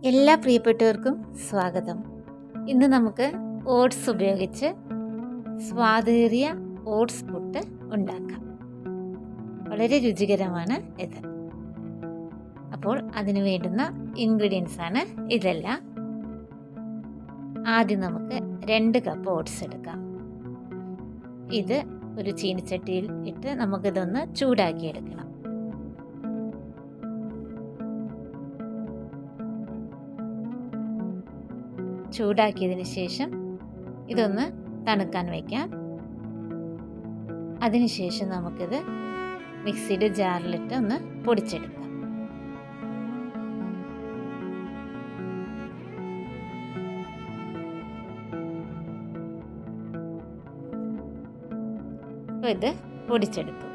എല്ലാ പ്രിയപ്പെട്ടവർക്കും സ്വാഗതം. ഇന്ന് നമുക്ക് ഓട്സ് ഉപയോഗിച്ച് സ്വാദേറിയ ഓട്സ് പുട്ട് ഉണ്ടാക്കാം. വളരെ രുചികരമാണ് ഇത്. അപ്പോൾ അതിന് വേണ്ടുന്ന ഇൻഗ്രീഡിയൻസ് ആണ് ഇതെല്ലാം. ആദ്യം നമുക്ക് രണ്ട് കപ്പ് ഓട്സ് എടുക്കാം. ഇത് ഒരു ചീനിച്ചട്ടിയിൽ ഇട്ട് നമുക്കിതൊന്ന് ചൂടാക്കി എടുക്കണം ചൂടാക്കിയതിന് ശേഷം ഇതൊന്ന് തണുക്കാൻ വയ്ക്കാം അതിനുശേഷം നമുക്കിത് മിക്സിയുടെ ജാറിലിട്ട് ഒന്ന് പൊടിച്ചെടുക്കാം. ഇത് പൊടിച്ചെടുത്തു.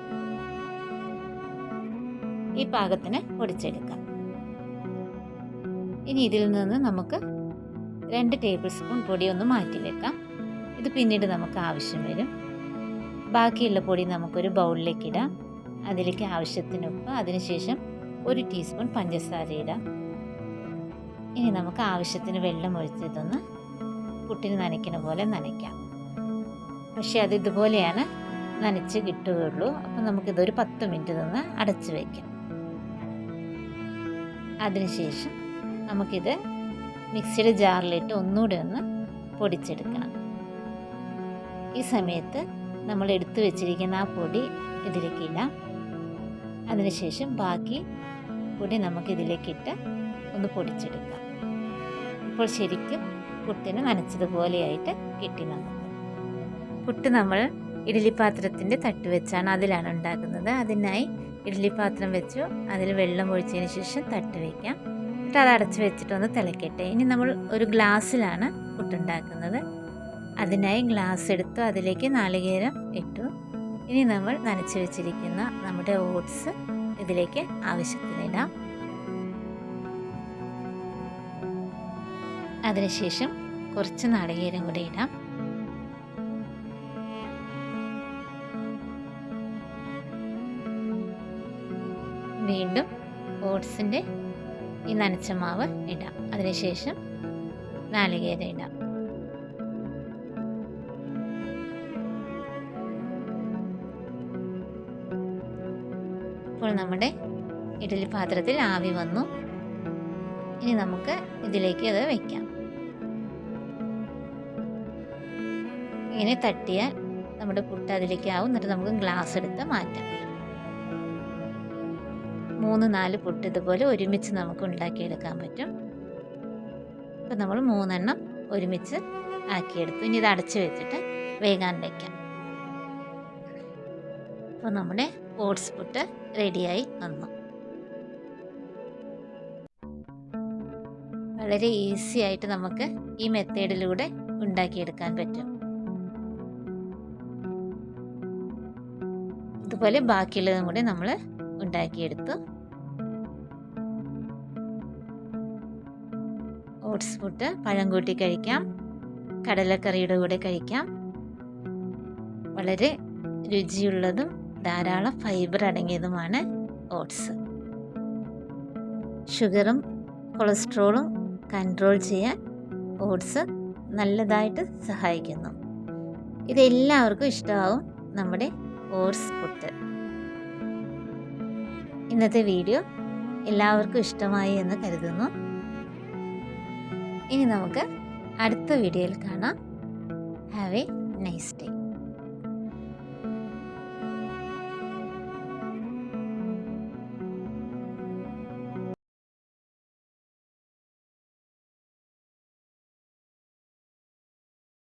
ഈ പാകത്തിന് പൊടിച്ചെടുക്കാം. ഇനി ഇതിൽ നിന്ന് നമുക്ക് രണ്ട് ടേബിൾ സ്പൂൺ പൊടി ഒന്ന് മാറ്റി വെക്കാം. ഇത് പിന്നീട് നമുക്ക് ആവശ്യം വരും. ബാക്കിയുള്ള പൊടി നമുക്കൊരു ബൗളിലേക്ക് ഇടാം. അതിലേക്ക് ആവശ്യത്തിന് ഉപ്പ് അതിനുശേഷം ഒരു ടീസ്പൂൺ പഞ്ചസാര ഇടാം. ഇനി നമുക്ക് ആവശ്യത്തിന് വെള്ളം ഒഴിച്ചതൊന്ന് പുട്ടിന് നനയ്ക്കുന്ന പോലെ നനയ്ക്കാം. പക്ഷേ അത് ഇതുപോലെയാണ് നനച്ച് കിട്ടുകയുള്ളൂ. അപ്പം നമുക്കിതൊരു പത്ത് മിനിറ്റ് നിന്ന് അടച്ചു വയ്ക്കാം അതിനുശേഷം നമുക്കിത് മിക്സിയുടെ ജാറിലിട്ട് ഒന്നുകൂടെ ഒന്ന് പൊടിച്ചെടുക്കണം. ഈ സമയത്ത് നമ്മൾ എടുത്തു വെച്ചിരിക്കുന്ന ആ പൊടി ഇതിലേക്ക് ഇടാം. അതിനുശേഷം ബാക്കി പൊടി നമുക്ക് ഇതിലേക്കിട്ട് ഒന്ന് പൊടിച്ചെടുക്കാം. ഇപ്പോൾ ശരിക്കും പുട്ടിന് നനച്ചതുപോലെയായിട്ട് കിട്ടി നമുക്ക്. പുട്ട് നമ്മൾ ഇഡ്ഡലി പാത്രത്തിന്റെ തട്ട് വെച്ചാണ് അതിലാണ് ഉണ്ടാക്കുന്നത്. അതിനായി ഇഡ്ഡലി പാത്രം വെച്ചു. അതിൽ വെള്ളം ഒഴിച്ചതിന് ശേഷം തട്ട് വയ്ക്കാം എന്നിട്ട് അത് അടച്ച് വെച്ചിട്ടൊന്ന് തിളക്കട്ടെ. ഇനി നമ്മൾ ഒരു ഗ്ലാസ്സിലാണ് പുട്ടുണ്ടാക്കുന്നത്. അതിനായി ഗ്ലാസ് എടുത്തു അതിലേക്ക് നാളികേരം ഇട്ടു. ഇനി നമ്മൾ നനച്ച് വെച്ചിരിക്കുന്ന നമ്മുടെ ഓട്സ് ഇതിലേക്ക് ആവശ്യത്തിനിടാം. അതിനുശേഷം കുറച്ച് നാളികേരം കൂടി ഇടാം. വീണ്ടും ഓട്സിന്റെ ഈ നനച്ച മാവ് ഇടാം. അതിനുശേഷം നാളികേര ഇടാം. ഇപ്പോൾ നമ്മുടെ ഇഡലി പാത്രത്തിൽ ആവി വന്നു. ഇനി നമുക്ക് ഇതിലേക്ക് അത് വയ്ക്കാം ഇങ്ങനെ തട്ടിയാൽ നമ്മുടെ പുട്ട് അതിലേക്ക് ആവും. എന്നിട്ട് നമുക്ക് ഗ്ലാസ് എടുത്ത് മാറ്റാം. മൂന്ന് നാല് പുട്ട് ഇതുപോലെ ഒരുമിച്ച് നമുക്ക് ഉണ്ടാക്കിയെടുക്കാൻ പറ്റും. അപ്പം നമ്മൾ മൂന്നെണ്ണം ഒരുമിച്ച് ആക്കിയെടുത്തു. ഇനി ഇത് അടച്ച് വെച്ചിട്ട് വേഗാൻ വയ്ക്കാം അപ്പോൾ നമ്മുടെ ഓട്സ് പുട്ട് റെഡിയായി വന്നു. വളരെ ഈസി ആയിട്ട് നമുക്ക് ഈ മെത്തേഡിലൂടെ ഉണ്ടാക്കിയെടുക്കാൻ പറ്റും. ഇതുപോലെ ബാക്കിയുള്ളതും കൂടി നമ്മൾ ഉണ്ടാക്കിയെടുത്തു. ഓട്സ് പുട്ട് പഴം കൂട്ടി കഴിക്കാം കടലക്കറിയുടെ കൂടെ കഴിക്കാം. വളരെ രുചിയുള്ളതും ധാരാളം ഫൈബർ അടങ്ങിയതുമാണ് ഓട്സ്. ഷുഗറും കൊളസ്ട്രോളും കൺട്രോൾ ചെയ്യാൻ ഓട്സ് നല്ലതായിട്ട് സഹായിക്കുന്നു. ഇതെല്ലാവർക്കും ഇഷ്ടമാവും നമ്മുടെ ഓട്സ് പുട്ട് ഇന്നത്തെ വീഡിയോ എല്ലാവർക്കും ഇഷ്ടമായി എന്ന് കരുതുന്നു. ഇനി നമുക്ക് അടുത്ത വീഡിയോയിൽ കാണാം. Have A nice day